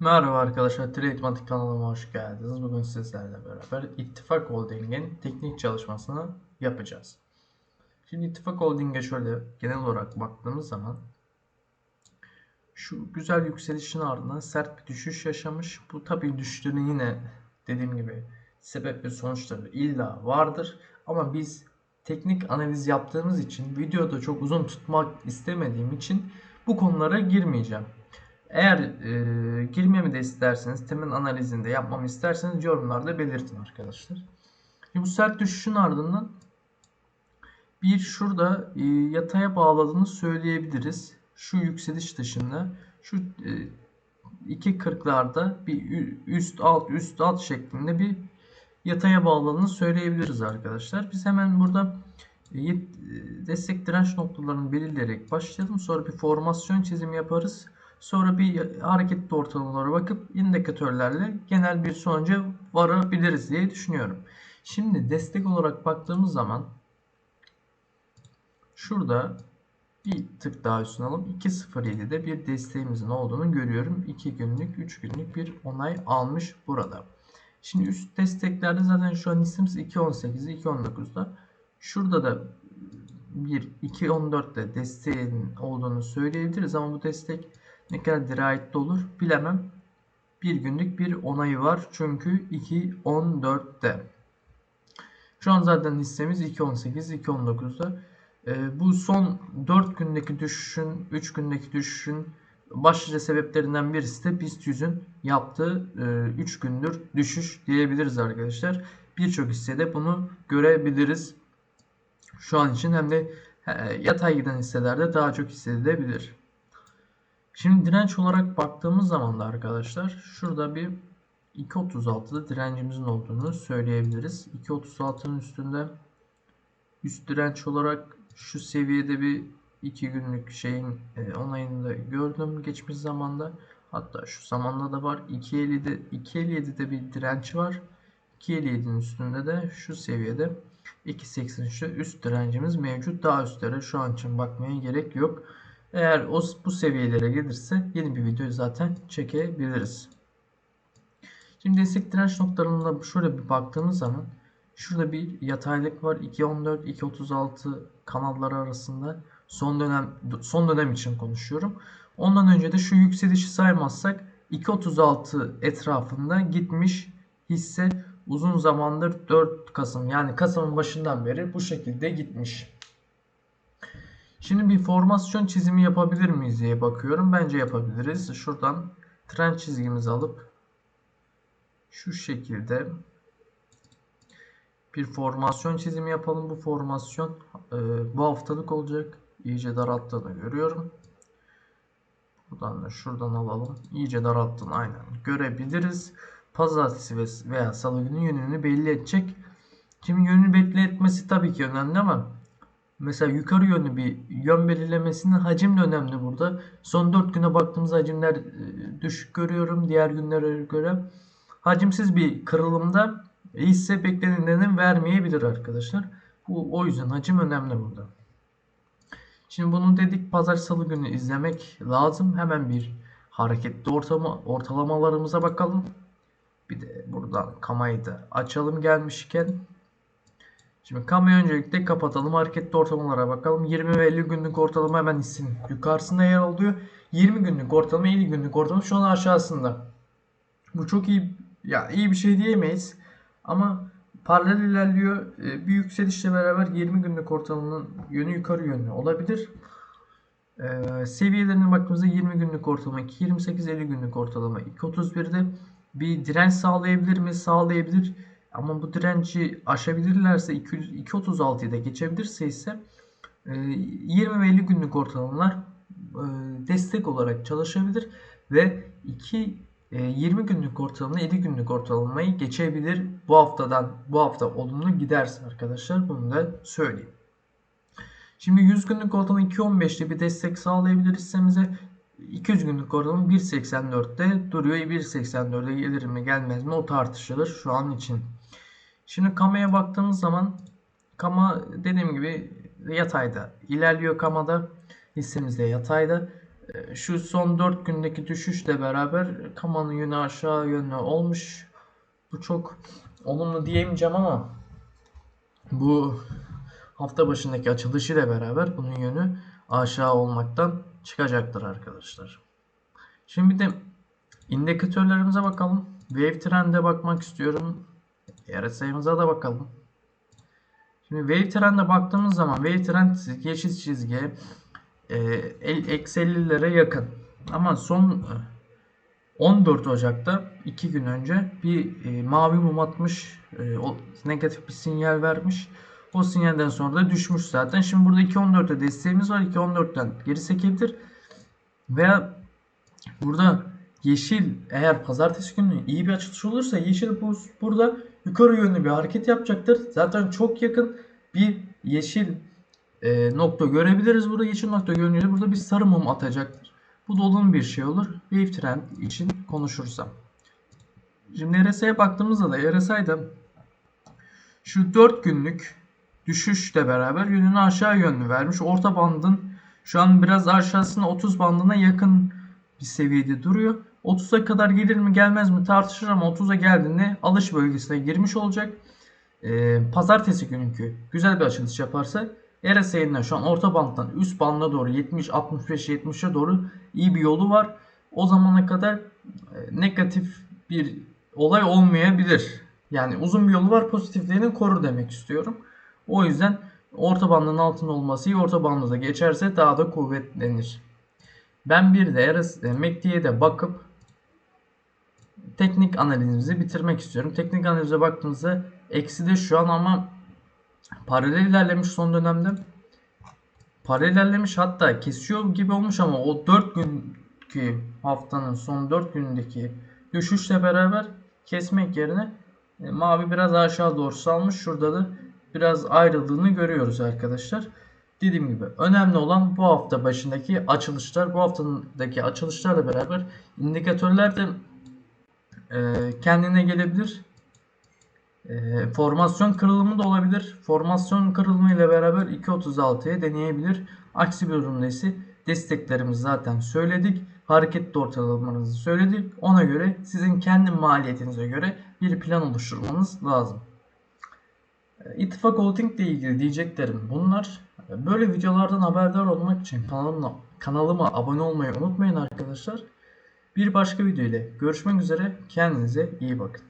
Merhaba arkadaşlar, Tradematik kanalıma hoş geldiniz. Bugün sizlerle beraber İttifak Holding'in teknik çalışmasını yapacağız. Şimdi İttifak Holding'e şöyle genel olarak baktığımız zaman şu güzel yükselişin ardından sert bir düşüş yaşamış. Bu tabii düşüşlerin yine dediğim gibi sebep ve sonuçları illa vardır. Ama biz teknik analiz yaptığımız için videoda çok uzun tutmak istemediğim için bu konulara girmeyeceğim. Eğer e, girmemi de isterseniz, temel analizini de yapmamı isterseniz yorumlarda belirtin arkadaşlar. Şimdi bu sert düşüşün ardından bir şurada e, yataya bağladığını söyleyebiliriz. Şu yükseliş dışında şu e, 2.40'larda bir üst alt üst alt şeklinde bir yataya bağladığını söyleyebiliriz arkadaşlar. Biz hemen burada e, destek direnç noktalarını belirleyerek başlayalım. Sonra bir formasyon çizimi yaparız. Sonra bir hareketli ortalamalara bakıp indikatörlerle genel bir sonuca varabiliriz diye düşünüyorum. Şimdi destek olarak baktığımız zaman şurada bir tık daha üstüne alalım. 2.07'de bir desteğimizin olduğunu görüyorum. 2 günlük, 3 günlük bir onay almış burada. Şimdi üst desteklerde zaten şu an hissimiz 2.18'i 2.19'da. Şurada da bir 2.14'te desteğin olduğunu söyleyebiliriz ama bu destek ne kadar dirayetli olur bilemem. Bir günlük bir onayı var. Çünkü 2.14'te. Şu an zaten hissemiz 2.18, 2.19'da. Ee, bu son 4 gündeki düşüşün, 3 gündeki düşüşün başlıca sebeplerinden birisi de BIST 100'ün yaptığı e, 3 gündür düşüş diyebiliriz arkadaşlar. Birçok hissede bunu görebiliriz. Şu an için hem de e, yatay giden hisselerde daha çok hissedilebilir. Şimdi direnç olarak baktığımız zaman da arkadaşlar şurada bir 2.36'da direncimizin olduğunu söyleyebiliriz. 2.36'nın üstünde üst direnç olarak şu seviyede bir 2 günlük şeyin e, onayını da gördüm geçmiş zamanda. Hatta şu zamanda da var. 2.57'de 2.57'de bir direnç var. 2.57'nin üstünde de şu seviyede 2.83'te üst direncimiz mevcut. Daha üstlere şu an için bakmaya gerek yok. Eğer o bu seviyelere gelirse yeni bir video zaten çekebiliriz. Şimdi destek direnç noktalarına şöyle bir baktığımız zaman şurada bir yataylık var. 2.14 2.36 kanalları arasında son dönem son dönem için konuşuyorum. Ondan önce de şu yükselişi saymazsak 2.36 etrafında gitmiş hisse uzun zamandır 4 Kasım yani Kasım'ın başından beri bu şekilde gitmiş. Şimdi bir formasyon çizimi yapabilir miyiz diye bakıyorum. Bence yapabiliriz. Şuradan trend çizgimizi alıp şu şekilde bir formasyon çizimi yapalım. Bu formasyon e, bu haftalık olacak. İyice daralttığını görüyorum. Buradan da şuradan alalım. İyice daralttığını aynen görebiliriz. Pazartesi veya salı günü yönünü belli edecek. Şimdi yönünü belli etmesi tabii ki önemli ama Mesela yukarı yönlü bir yön belirlemesinin hacim de önemli burada. Son 4 güne baktığımız hacimler e, düşük görüyorum diğer günlere göre. Hacimsiz bir kırılımda hisse beklenileni vermeyebilir arkadaşlar. Bu, o yüzden hacim önemli burada. Şimdi bunu dedik pazar salı günü izlemek lazım. Hemen bir hareketli ortama, ortalamalarımıza bakalım. Bir de buradan kamayı da açalım gelmişken. Şimdi kamuyu öncelikle kapatalım. Hareketli ortalamalara bakalım. 20 ve 50 günlük ortalama hemen hissin yukarısında yer alıyor. 20 günlük ortalama 50 günlük ortalama şu an aşağısında. Bu çok iyi ya iyi bir şey diyemeyiz. Ama paralel ilerliyor. Ee, bir yükselişle beraber 20 günlük ortalamanın yönü yukarı yönlü olabilir. Ee, seviyelerine baktığımızda 20 günlük ortalama 2.28 50 günlük ortalama 2.31'de bir direnç sağlayabilir mi? Sağlayabilir. Ama bu direnci aşabilirlerse 2.36'yı da geçebilirse ise 20 ve 50 günlük ortalamalar e, destek olarak çalışabilir ve 2 20 e, günlük ortalama 7 günlük ortalamayı geçebilir. Bu haftadan bu hafta olumlu giderse arkadaşlar bunu da söyleyeyim. Şimdi 100 günlük ortalama 2.15'te bir destek sağlayabilir hissemize. 200 günlük ortalama 1.84'te duruyor. 1.84'e gelir mi gelmez mi o tartışılır şu an için. Şimdi kamaya baktığımız zaman kama dediğim gibi yatayda ilerliyor kamada hissemiz de yatayda. E, Şu son 4 gündeki düşüşle beraber kamanın yönü aşağı yönlü olmuş. Bu çok olumlu diyemeyeceğim ama bu hafta başındaki açılışıyla beraber bunun yönü aşağı olmaktan çıkacaktır arkadaşlar. Şimdi de indikatörlerimize bakalım. Wave Trend'e bakmak istiyorum. RSI'mize da bakalım. Şimdi Wave baktığımız zaman Wave Trend yeşil çizgi e, eksi 50'lere yakın. Ama son e, 14 Ocak'ta 2 gün önce bir e, mavi mum atmış. e, o negatif bir sinyal vermiş. O sinyalden sonra da düşmüş zaten. Şimdi burada 2.14'te desteğimiz var. 2.14'ten geri sekebilir. Veya burada yeşil eğer pazartesi günü iyi bir açılış olursa yeşil bu, burada yukarı yönlü bir hareket yapacaktır. Zaten çok yakın bir yeşil e, nokta görebiliriz. Burada yeşil nokta görünüyor. Burada bir sarı mum atacaktır. Bu da olumlu bir şey olur. Wave trend için konuşursam. Şimdi RSI'ye baktığımızda da RSI'da şu 4 günlük düşüşle beraber yönünü aşağı yönlü vermiş. Orta bandın şu an biraz aşağısına 30 bandına yakın bir seviyede duruyor. 30'a kadar gelir mi gelmez mi tartışır ama 30'a geldiğinde alış bölgesine girmiş olacak. Ee, pazartesi günkü güzel bir açılış yaparsa RSI'nin şu an orta banddan üst bandına doğru 70 65 70'e doğru iyi bir yolu var. O zamana kadar e, negatif bir olay olmayabilir. Yani uzun bir yolu var pozitifliğini korur demek istiyorum. O yüzden orta bandın altında olması iyi. Orta bandı da geçerse daha da kuvvetlenir. Ben bir de e, MACD'ye de bakıp teknik analizimizi bitirmek istiyorum. Teknik analize baktığımızda eksi de şu an ama paralel ilerlemiş son dönemde. Paralel ilerlemiş hatta kesiyor gibi olmuş ama o 4 günkü haftanın son 4 günündeki düşüşle beraber kesmek yerine e, mavi biraz aşağı doğru salmış. Şurada da biraz ayrıldığını görüyoruz arkadaşlar. Dediğim gibi önemli olan bu hafta başındaki açılışlar. Bu haftadaki açılışlarla beraber indikatörler de kendine gelebilir. E, formasyon kırılımı da olabilir. Formasyon kırılımı ile beraber 2.36'ya deneyebilir. Aksi bir durumda ise desteklerimizi zaten söyledik. Hareketli ortalamalarınızı söyledik. Ona göre sizin kendi maliyetinize göre bir plan oluşturmanız lazım. E, İttifak Holding ile ilgili diyeceklerim bunlar. Böyle videolardan haberdar olmak için kanalıma, kanalıma abone olmayı unutmayın arkadaşlar. Bir başka video ile görüşmek üzere. Kendinize iyi bakın.